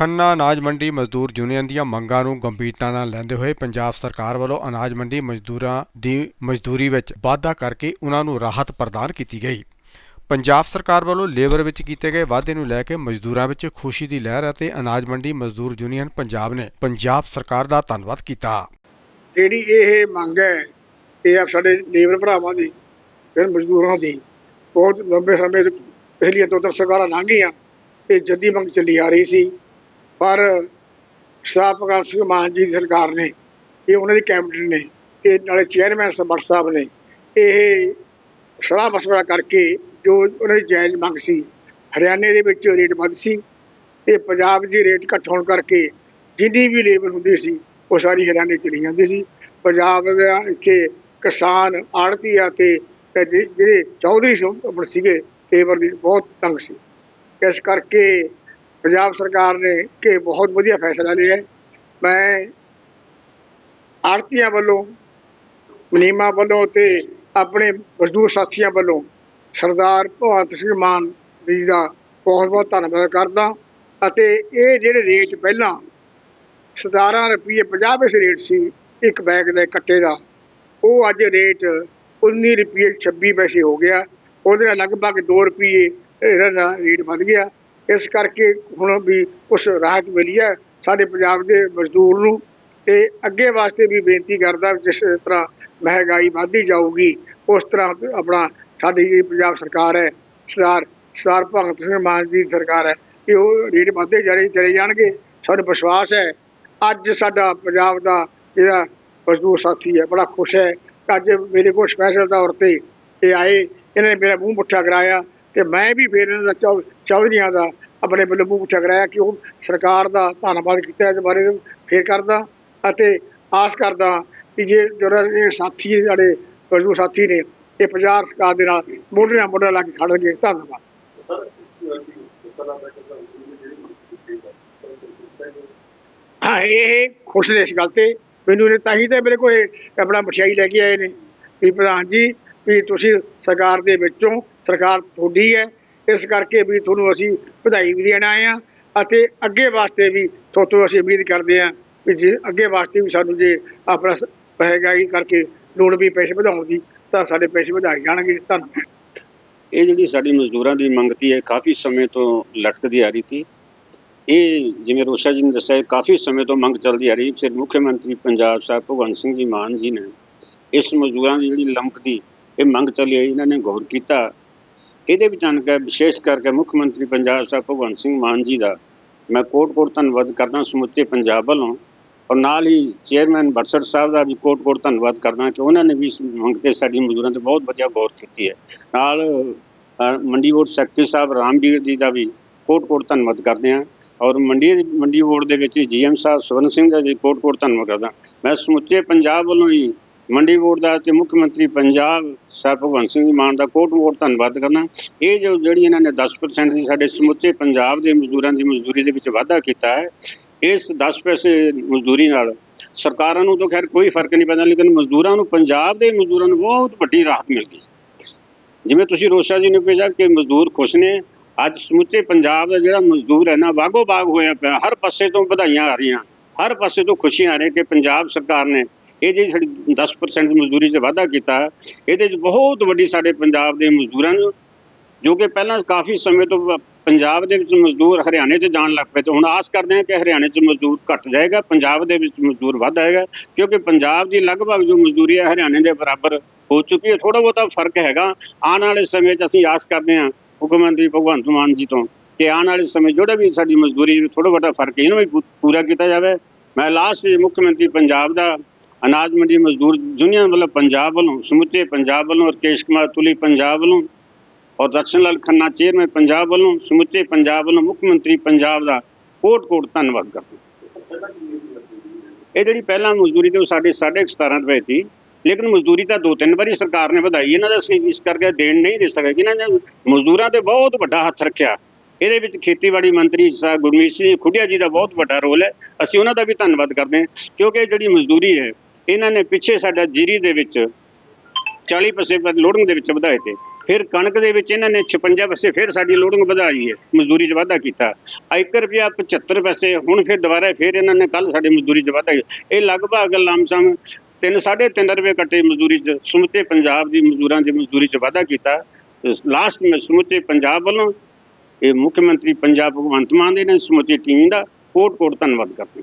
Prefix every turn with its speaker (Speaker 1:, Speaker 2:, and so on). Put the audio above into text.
Speaker 1: ਖੰਨਾ ਅਨਾਜ ਮੰਡੀ ਮਜ਼ਦੂਰ ਯੂਨੀਅਨ ਦੀਆਂ ਮੰਗਾਂ ਨੂੰ ਗੰਭੀਰਤਾ ਨਾਲ ਲੈਂਦੇ ਹੋਏ ਪੰਜਾਬ ਸਰਕਾਰ ਵੱਲੋਂ ਅਨਾਜ ਮੰਡੀ ਮਜ਼ਦੂਰਾਂ ਦੀ ਮਜ਼ਦੂਰੀ ਵਿੱਚ ਵਾਧਾ ਕਰਕੇ ਉਹਨਾਂ ਨੂੰ ਰਾਹਤ ਪ੍ਰਦਾਨ ਕੀਤੀ ਗਈ। ਪੰਜਾਬ ਸਰਕਾਰ ਵੱਲੋਂ ਲੇਬਰ ਵਿੱਚ ਕੀਤੇ ਗਏ ਵਾਅਦੇ ਨੂੰ ਲੈ ਕੇ ਮਜ਼ਦੂਰਾਂ ਵਿੱਚ ਖੁਸ਼ੀ ਦੀ ਲਹਿਰ ਅਤੇ ਅਨਾਜ ਮੰਡੀ ਮਜ਼ਦੂਰ ਯੂਨੀਅਨ ਪੰਜਾਬ ਨੇ ਪੰਜਾਬ ਸਰਕਾਰ ਦਾ ਧੰਨਵਾਦ ਕੀਤਾ।
Speaker 2: ਜਿਹੜੀ ਇਹ ਮੰਗ ਹੈ, ਇਹ ਆ ਸਾਡੇ ਲੇਬਰ ਭਰਾਵਾਂ ਦੀ, ਫਿਰ ਮਜ਼ਦੂਰਾਂ ਦੀ, ਬਹੁਤ ਲੰਬੇ ਸਮੇਂ ਤੋਂ ਪਿਛਲੀਆਂ ਦੋ ਤਿੰਨ ਸਰਕਾਰਾਂ ਲੰਘੀਆਂ ਗਈਆਂ ਤੇ ਜੱਦੀ ਮੰਗ ਚੱਲੀ ਆ ਰਹੀ ਸੀ। ਪਰ ਸਾਹਿਬ ਭਗਵੰਤ ਸਿੰਘ ਮਾਨ ਜੀ ਦੀ ਸਰਕਾਰ ਨੇ, ਇਹ ਉਹਨਾਂ ਦੀ ਕੈਬਨਿਟ ਨੇ, ਇਹ ਨਾਲੇ ਚੇਅਰਮੈਨ ਸਬਰ ਸਾਹਿਬ ਨੇ, ਇਹ ਸਲਾਹ ਮਸ਼ਵਰਾ ਕਰਕੇ ਜੋ ਉਹਨਾਂ ਦੀ ਜਾਇਜ਼ ਮੰਗ ਸੀ, ਹਰਿਆਣੇ ਦੇ ਵਿੱਚ ਰੇਟ ਵੱਧ ਸੀ, ਤੇ ਪੰਜਾਬ ਦੀ ਰੇਟ ਘੱਟ ਹੋਣ ਕਰਕੇ ਜਿੰਨੀ ਵੀ ਲੇਬਰ ਹੁੰਦੀ ਸੀ, ਉਹ ਸਾਰੀ ਹਰਿਆਣੇ ਚਲੀ ਜਾਂਦੀ ਸੀ। ਪੰਜਾਬ ਦਾ ਇੱਥੇ ਕਿਸਾਨ ਆੜਤੀਆ ਤੇ ਜਿਹੜੇ ਚੌਧਰੀ ਸ਼ੋ- ਸੀਗੇ, ਲੇਬਰ ਦੀ ਬਹੁਤ ਤੰਗ ਸੀ। ਇਸ ਕਰਕੇ ਪੰਜਾਬ ਸਰਕਾਰ ਨੇ ਕਿ ਬਹੁਤ ਵਧੀਆ ਫੈਸਲਾ ਲਿਆ ਮੈਂ ਆੜਤੀਆਂ ਵੱਲੋਂ, ਮਨੀਮਾ ਵੱਲੋਂ ਤੇ ਆਪਣੇ ਮਜ਼ਦੂਰ ਸਾਥੀਆਂ ਵੱਲੋਂ ਸਰਦਾਰ ਭਗਵੰਤ ਸਿੰਘ ਮਾਨ ਜੀ ਦਾ ਬਹੁਤ ਬਹੁਤ ਧੰਨਵਾਦ ਕਰਦਾ ਅਤੇ ਇਹ ਜਿਹੜੇ ਰੇਟ ਪਹਿਲਾਂ 17 ਰੁਪਏ 50 ਪੈਸੇ ਰੇਟ ਸੀ, ਇੱਕ ਬੈਗ ਦੇ ਕੱਟੇ ਦਾ, ਉਹ ਅੱਜ ਰੇਟ 19 ਰੁਪਏ 26 ਪੈਸੇ ਹੋ ਗਿਆ। ਉਹਦੇ ਨਾਲ ਲਗਭਗ 2 ਰੁਪਏ ਇਹਦਾ ਦਾ ਰੇਟ ਵੱਧ ਗਿਆ। ਇਸ ਕਰਕੇ ਹੁਣ ਵੀ ਕੁਛ ਰਾਹਤ ਮਿਲੀ ਹੈ ਸਾਡੇ ਪੰਜਾਬ ਦੇ ਮਜ਼ਦੂਰ ਨੂੰ ਤੇ ਅੱਗੇ ਵਾਸਤੇ ਵੀ ਬੇਨਤੀ ਕਰਦਾ ਜਿਸ ਤਰ੍ਹਾਂ ਮਹਿੰਗਾਈ ਵੱਧਦੀ ਜਾਊਗੀ, ਉਸ ਤਰ੍ਹਾਂ ਆਪਣਾ ਸਾਡੀ ਜਿਹੜੀ ਪੰਜਾਬ ਸਰਕਾਰ ਹੈ, ਸਰਦਾਰ ਸਰਦਾਰ ਭਗਤ ਸਿੰਘ ਮਾਨ ਜੀ ਦੀ ਸਰਕਾਰ ਹੈ, ਕਿ ਉਹ ਰੇਟ ਵੱਧਦੇ ਜਾਣੇ ਚਲੇ ਜਾਣਗੇ, ਸਾਨੂੰ ਵਿਸ਼ਵਾਸ ਹੈ। ਅੱਜ ਸਾਡਾ ਪੰਜਾਬ ਦਾ ਜਿਹੜਾ ਮਜ਼ਦੂਰ ਸਾਥੀ ਹੈ, ਬੜਾ ਖੁਸ਼ ਹੈ ਅੱਜ ਮੇਰੇ ਕੋਲ ਸਪੈਸ਼ਲ ਤੌਰ ਤੇ ਇਹ ਆਏ, ਇਹਨਾਂ ਨੇ ਮੇਰਾ ਮੂੰਹ ਮੁੱਠਾ ਕਰਾਇਆ ਤੇ ਮੈਂ ਵੀ ਫਿਰ ਇਹਨਾਂ ਦਾ ਚੌ- ਚੌਧਰੀਆਂ ਦਾ ਆਪਣੇ ਵੱਲੋਂ ਮੂੰਹ ਮੁੱਠਾ ਕਰਾਇਆ ਕਿ ਉਹ ਸਰਕਾਰ ਦਾ ਧੰਨਵਾਦ ਕੀਤਾ ਇਸ ਬਾਰੇ ਫੇਰ ਕਰਦਾ ਅਤੇ ਆਸ ਕਰਦਾ ਕਿ ਜੇ ਜਿਹੜਾ ਇਹ ਸਾਥੀ ਸਾਡੇ ਮਜ਼ਦੂਰ ਸਾਥੀ ਨੇ, ਇਹ ਪੰਜਾਬ ਸਰਕਾਰ ਦੇ ਨਾਲ ਮੋਢੇ ਨਾਲ ਮੋਢਾ ਲਾ ਕੇ ਖੜਨਗੇ। ਧੰਨਵਾਦ। ਹਾਂ, ਇਹ ਖੁਸ਼ ਨੇ ਇਸ ਗੱਲ ਤੇ। ਮੈਨੂੰ ਨੇ ਤਾਂ ਹੀ ਤੇ ਮੇਰੇ ਕੋਲ ਇਹ ਆਪਣਾ ਮਠਿਆਈ ਲੈ ਕੇ ਆਏ ਨੇ। ਵੀ ਪ੍ਰਧਾਨ ਜੀ, ਵੀ ਤੁਸੀਂ ਸਰਕਾਰ ਦੇ ਵਿੱਚੋਂ, ਸਰਕਾਰ ਤੁਹਾਡੀ ਹੈ ਇਸ ਕਰਕੇ ਵੀ ਤੁਹਾਨੂੰ ਅਸੀਂ ਵਧਾਈ ਵੀ ਦੇਣ ਆਏ ਆ ਅਤੇ ਅੱਗੇ ਵਾਸਤੇ ਵੀ ਤੁਹਾਤੋਂ ਅਸੀਂ ਉਮੀਦ ਕਰਦੇ ਹਾਂ ਵੀ ਜੇ ਅੱਗੇ ਵਾਸਤੇ ਵੀ ਸਾਨੂੰ ਜੇ ਆਪਣਾ ਸ- ਮਹਿੰਗਾਈ ਕਰਕੇ ਲੋੜ ਵੀ ਪੈਸੇ ਵਧਾਉਣ ਦੀ, ਤਾਂ ਸਾਡੇ ਪੈਸੇ ਵਧਾਏ ਜਾਣਗੇ। ਧੰਨਵਾਦ।
Speaker 3: ਇਹ ਜਿਹੜੀ ਸਾਡੀ ਮਜ਼ਦੂਰਾਂ ਦੀ ਮੰਗ ਤੀ ਹੈ ਕਾਫੀ ਸਮੇਂ ਤੋਂ ਲਟਕਦੀ ਆ ਰਹੀ ਸੀ ਇਹ ਜਿਵੇਂ ਰੋਸ਼ਾ ਜੀ ਨੇ ਦੱਸਿਆ ਕਾਫੀ ਸਮੇਂ ਤੋਂ ਮੰਗ ਚੱਲਦੀ ਆ ਰਹੀ ਫਿਰ ਮੁੱਖ ਮੰਤਰੀ ਪੰਜਾਬ ਸਾਹਿਬ ਭਗਵੰਤ ਸਿੰਘ ਜੀ ਮਾਨ ਜੀ ਨੇ ਇਸ ਮਜ਼ਦੂਰਾਂ ਦੀ ਜਿਹੜੀ ਲੰਕਦੀ ਇਹ ਮੰਗ ਚੱਲੀ ਆਈ ਇਹਨਾਂ ਨੇ ਗੌਰ ਕੀਤਾ। ਇਹਦੇ ਵਿੱਚ ਆਣ ਵਿਸ਼ੇਸ਼ ਕਰਕੇ ਮੁੱਖ ਮੰਤਰੀ ਪੰਜਾਬ ਸਾਹਿਬ ਭਗਵੰਤ ਸਿੰਘ ਮਾਨ ਜੀ ਦਾ ਮੈਂ ਕੋਟ-ਕੋਟ ਧੰਨਵਾਦ ਕਰਦਾ ਸਮੁੱਚੇ ਪੰਜਾਬ ਵੱਲੋਂ ਔਰ ਨਾਲ ਹੀ ਚੇਅਰਮੈਨ ਬਰਸੜ ਸਾਹਿਬ ਦਾ ਵੀ ਕੋਟ-ਕੋਟ ਧੰਨਵਾਦ ਕਰਦਾ ਕਿ ਉਹਨਾਂ ਨੇ ਵੀ ਇਸ ਮੰਗ ਤੇ ਸਾਡੀ ਮਜ਼ਦੂਰਾਂ ਤੇ ਬਹੁਤ ਵਧੀਆ ਗੌਰ ਕੀਤੀ ਹੈ। ਨਾਲ ਅ, ਮੰਡੀ ਬੋਰਡ ਸੈਕਟਰੀ ਸਾਹਿਬ ਰਾਮਵੀਰ ਜੀ ਦਾ ਵੀ ਕੋਟ-ਕੋਟ ਧੰਨਵਾਦ ਕਰਦੇ ਹਾਂ ਔਰ ਮੰਡੀ ਮੰਡੀ ਬੋਰਡ ਦੇ ਵਿੱਚ ਜੀਐਮ ਸਾਹਿਬ ਸਵਰਨ ਸਿੰਘ ਦਾ ਵੀ ਕੋਟ-ਕੋਟ ਧੰਨਵਾਦ ਕਰਦਾ। ਮੈਂ ਸਮੁੱਚੇ ਪੰਜਾਬ ਵੱਲੋਂ ਹੀ ਮੰਡੀ ਬੋਰਡ ਦਾ ਤੇ ਮੁੱਖ ਮੰਤਰੀ ਪੰਜਾਬ ਸਰ ਭਗਵੰਤ ਸਿੰਘ ਜੀ ਮਾਨ ਦਾ ਕੋਟ-ਕੋਟ ਧੰਨਵਾਦ ਕਰਨਾ। ਇਹ ਜੋ ਜਿਹੜੀ ਇਹਨਾਂ ਨੇ 10% ਦੀ ਸਾਡੇ ਸਮੁੱਚੇ ਪੰਜਾਬ ਦੇ ਮਜ਼ਦੂਰਾਂ ਦੀ ਮਜ਼ਦੂਰੀ ਦੇ ਵਿੱਚ ਵਾਧਾ ਕੀਤਾ ਹੈ, ਇਸ 10 ਪੈਸੇ ਮਜ਼ਦੂਰੀ ਨਾਲ ਸਰਕਾਰਾਂ ਨੂੰ ਤਾਂ ਖੈਰ ਕੋਈ ਫ਼ਰਕ ਨਹੀਂ ਪੈਂਦਾ, ਲੇਕਿਨ ਮਜ਼ਦੂਰਾਂ ਨੂੰ, ਪੰਜਾਬ ਦੇ ਮਜ਼ਦੂਰਾਂ ਨੂੰ ਬਹੁਤ ਵੱਡੀ ਰਾਹਤ ਮਿਲ ਗਈ। ਜਿਵੇਂ ਤੁਸੀਂ ਰੋਸ਼ਾ ਜੀ ਨੇ ਕਿਹਾ ਕਿ ਮਜ਼ਦੂਰ ਖੁਸ਼ ਨੇ, ਅੱਜ ਸਮੁੱਚੇ ਪੰਜਾਬ ਦਾ ਜਿਹੜਾ ਮਜ਼ਦੂਰ ਹੈ ਨਾ ਵਾਗੋ ਬਾਗ ਹੋਇਆ ਪਿਆ, ਹਰ ਪਾਸੇ ਤੋਂ ਵਧਾਈਆਂ ਆ ਰਹੀਆਂ, ਹਰ ਪਾਸੇ ਤੋਂ ਖੁਸ਼ੀਆਂ ਆ ਰਹੀਆਂ ਕਿ ਪੰਜਾਬ ਸਰਕਾਰ ਨੇ ਇਹ ਜਿਹੜੀ ਸਾਡੀ 10% ਮਜ਼ਦੂਰੀ 'ਚ ਵਾਧਾ ਕੀਤਾ ਇਹਦੇ 'ਚ ਬਹੁਤ ਵੱਡੀ ਸਾਡੇ ਪੰਜਾਬ ਦੇ ਮਜ਼ਦੂਰਾਂ ਨੂੰ ਜੋ ਕਿ ਪਹਿਲਾਂ ਕਾਫੀ ਸਮੇਂ ਤੋਂ ਪੰਜਾਬ ਦੇ ਵਿੱਚ ਮਜ਼ਦੂਰ ਹਰਿਆਣੇ 'ਚ ਜਾਣ ਲੱਗ ਪਏ ਤੇ ਹੁਣ ਆਸ ਕਰਦੇ ਹਾਂ ਕਿ ਹਰਿਆਣੇ 'ਚ ਮਜ਼ਦੂਰ ਘਟ ਜਾਏਗਾ ਪੰਜਾਬ ਦੇ ਵਿੱਚ ਮਜ਼ਦੂਰ ਵੱਧ ਆਏਗਾ ਕਿਉਂਕਿ ਪੰਜਾਬ ਦੀ ਲਗਭਗ ਜੋ ਮਜ਼ਦੂਰੀ ਹੈ ਹਰਿਆਣੇ ਦੇ ਬਰਾਬਰ ਹੋ ਚੁੱਕੀ ਹੈ ਥੋੜਾ ਬਹੁਤਾ ਫ਼ਰਕ ਹੈਗਾ। ਆਉਣ ਵਾਲੇ ਸਮੇਂ 'ਚ ਅਸੀਂ ਆਸ ਕਰਦੇ ਹਾਂ ਮੁੱਖ ਮੰਤਰੀ ਭਗਵੰਤ ਮਾਨ ਜੀ ਤੋਂ ਕਿ ਆਉਣ ਵਾਲੇ ਸਮੇਂ ਜਿਹੜਾ ਵੀ ਸਾਡੀ ਮਜ਼ਦੂਰੀ ਥੋੜਾ ਬਹੁਤਾ ਫ਼ਰਕ ਹੈ, ਇਹਨੂੰ ਵੀ ਪੂਰਾ ਕੀਤਾ ਜਾਵੇ। ਮੈਂ ਲਾਸਟ ਮੁੱਖ ਮੰਤਰੀ ਪੰਜਾਬ ਦਾ ਅਨਾਜ ਮੰਡੀ ਮਜ਼ਦੂਰ ਯੂਨੀਅਨ ਵੱਲੋਂ ਪੰਜਾਬ ਵੱਲੋਂ, ਸਮੁੱਚੇ ਪੰਜਾਬ ਵੱਲੋਂ ਰਕੇਸ਼ ਕੁਮਾਰ ਤੁਲੀ ਪੰਜਾਬ ਵੱਲੋਂ ਔਰ ਦਰਸ਼ਨ ਲਾਲ ਖੰਨਾ ਚੇਅਰਮੈਨ ਪੰਜਾਬ ਵੱਲੋਂ, ਸਮੁੱਚੇ ਪੰਜਾਬ ਵੱਲੋਂ ਮੁੱਖ ਮੰਤਰੀ ਪੰਜਾਬ ਦਾ ਕੋਟ ਕੋਟ ਧੰਨਵਾਦ ਕਰਦਾ ਇਹ ਜਿਹੜੀ ਪਹਿਲਾਂ ਮਜ਼ਦੂਰੀ ਤੇ ਉਹ ਸਾਡੇ 17.5 ਰੁਪਏ ਸੀ, ਲੇਕਿਨ ਮਜ਼ਦੂਰੀ ਤਾਂ ਦੋ ਤਿੰਨ ਵਾਰੀ ਸਰਕਾਰ ਨੇ ਵਧਾਈ, ਇਹਨਾਂ ਦਾ ਅਸੀਂ ਇਸ ਕਰਕੇ ਦੇਣ ਨਹੀਂ ਦੇ ਸਕੇ, ਇਹਨਾਂ ਨੇ ਮਜ਼ਦੂਰਾਂ ਤੇ ਬਹੁਤ ਵੱਡਾ ਹੱਥ ਰੱਖਿਆ। ਇਹਦੇ ਵਿੱਚ ਖੇਤੀਬਾੜੀ ਮੰਤਰੀ ਸਾਹਿਬ ਗੁਰਮੀਤ ਸਿੰਘ ਖੁੱਡੀਆ ਜੀ ਦਾ ਬਹੁਤ ਵੱਡਾ ਰੋਲ ਹੈ, ਅਸੀਂ ਉਹਨਾਂ ਦਾ ਵੀ ਧੰਨਵਾਦ ਕਰਦੇ ਹਾਂ, ਕਿਉਂਕਿ ਜਿਹੜੀ ਮਜ਼ਦੂਰੀ ਹੈ ਇਹਨਾਂ ਨੇ ਪਿੱਛੇ ਸਾਡਾ ਜੀਰੀ ਦੇ ਵਿੱਚ 40 ਪੈਸੇ ਪਰ ਲੋਡਿੰਗ ਦੇ ਵਿੱਚ ਵਧਾਏ ਤੇ। ਫਿਰ ਕਣਕ ਦੇ ਵਿੱਚ ਇਹਨਾਂ ਨੇ 56 ਪੈਸੇ ਫਿਰ ਸਾਡੀ ਲੋਡਿੰਗ ਵਧਾਈ ਹੈ, ਮਜ਼ਦੂਰੀ 'ਚ ਵਾਧਾ ਕੀਤਾ। ਆ 1 ਰੁਪਿਆ 75 ਪੈਸੇ ਹੁਣ ਫਿਰ ਦੁਬਾਰਾ ਫਿਰ ਇਹਨਾਂ ਨੇ ਕੱਲ ਸਾਡੀ ਮਜ਼ਦੂਰੀ 'ਚ ਵਾਧਾ ਕੀਤਾ। ਇਹ ਲਗਭਗ ਲਮਸਮ ਤਿੰਨ, ਸਾਢੇ ਤਿੰਨ ਰੁਪਏ ਕੱਟੇ ਮਜ਼ਦੂਰੀ 'ਚ, ਸਮੁੱਚੇ ਪੰਜਾਬ ਦੀ ਮਜ਼ਦੂਰਾਂ ਦੀ ਮਜ਼ਦੂਰੀ 'ਚ ਵਾਧਾ ਕੀਤਾ। ਲਾਸਟ ਮੈਂ ਸਮੁੱਚੇ ਪੰਜਾਬ ਵੱਲੋਂ ਇਹ ਮੁੱਖ ਮੰਤਰੀ ਪੰਜਾਬ ਭਗਵੰਤ ਮਾਨ ਦੇ ਨੇ ਸਮੁੱਚੀ ਟੀਮ ਦਾ ਕੋਟ ਕੋਟ ਧੰਨਵਾਦ ਕਰਦੇ